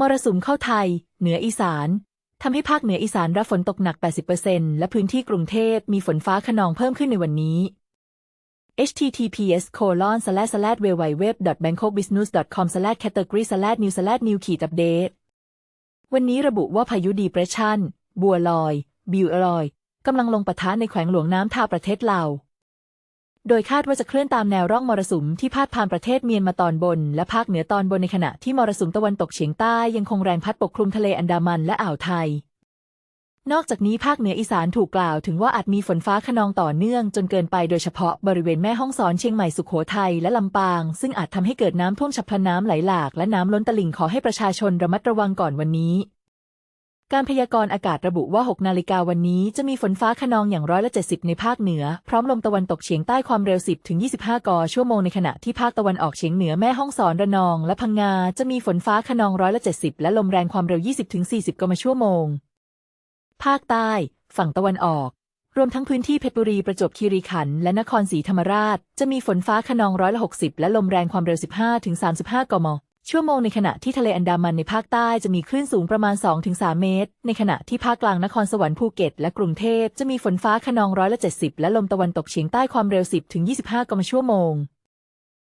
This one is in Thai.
มรสุมเข้าไทย เหนืออีสานทำให้ภาคเหนืออีสานรับฝนตกหนัก 80%และพื้นที่กรุงเทพมีฝนฟ้าขนองเพิ่มขึ้นในวันนี้ https colon slash slash www bangkokbusiness com slash category slash new slash new ขีดอัปเดตวันนี้ระบุว่าพายุ depression บัวลอย บิวลอยกำลังลงปะทะในแขวงหลวงน้ำท่าประเทศลาว โดยคาดว่าจะเคลื่อนตามแนวร่องมรสุมที่พาดผ่านประเทศเมียนมาตอนบน และภาคเหนือตอนบนในขณะที่มรสุมตะวันตกเฉียงใต้ยังคงแรงพัดปกคลุมทะเลอันดามันและอ่าวไทย นอกจากนี้ภาคเหนืออีสานถูกกล่าวถึงว่าอาจมีฝนฟ้าขนองต่อเนื่องจนเกินไปโดยเฉพาะบริเวณแม่ฮ่องสอนเชียงใหม่สุขโขทัยและลำปาง ซึ่งอาจทำให้เกิดน้ำท่วมฉับพลันน้ำไหลหลากและน้ำล้นตลิ่งขอให้ประชาชนระมัดระวังก่อนวันนี้ การพยากรณ์อากาศระบุว่า 6 นาฬิกาวันนี้จะมีฝนฟ้าขนองอย่างร้อยละ 70 ในภาคเหนือ พร้อมลมตะวันตกเฉียงใต้ความเร็ว 10 ถึง 25กชั่วโมงในขณะที่ภาคตะวันออกเฉียงเหนือแม่ฮ่องสอนระนอง และพังงาจะมีฝนฟ้าขนองร้อยละ 70 และลมแรงความเร็ว 20 ถึง 40 กมชั่วโมง ภาคใต้ ฝั่งตะวันออก รวมทั้งพื้นที่เพชรบุรีประจวบคีรีขันธ์และนครศรีธรรมราช จะมีฝนฟ้าขนองร้อยละ 60 และลมแรงความเร็ว 15 ถึง 35 กม ชั่วโมงในขณะที่ทะเลอันดามันในภาคใต้จะมีคลื่นสูงประมาณ 2-3 เมตร ในขณะที่ภาคกลางนครสวรรค์ภูเก็ตและกรุงเทพจะมีฝนฟ้าขนองร้อยละ 70 และลมตะวันตกเฉียงใต้ความเร็ว 10-25 กมชั่วโมง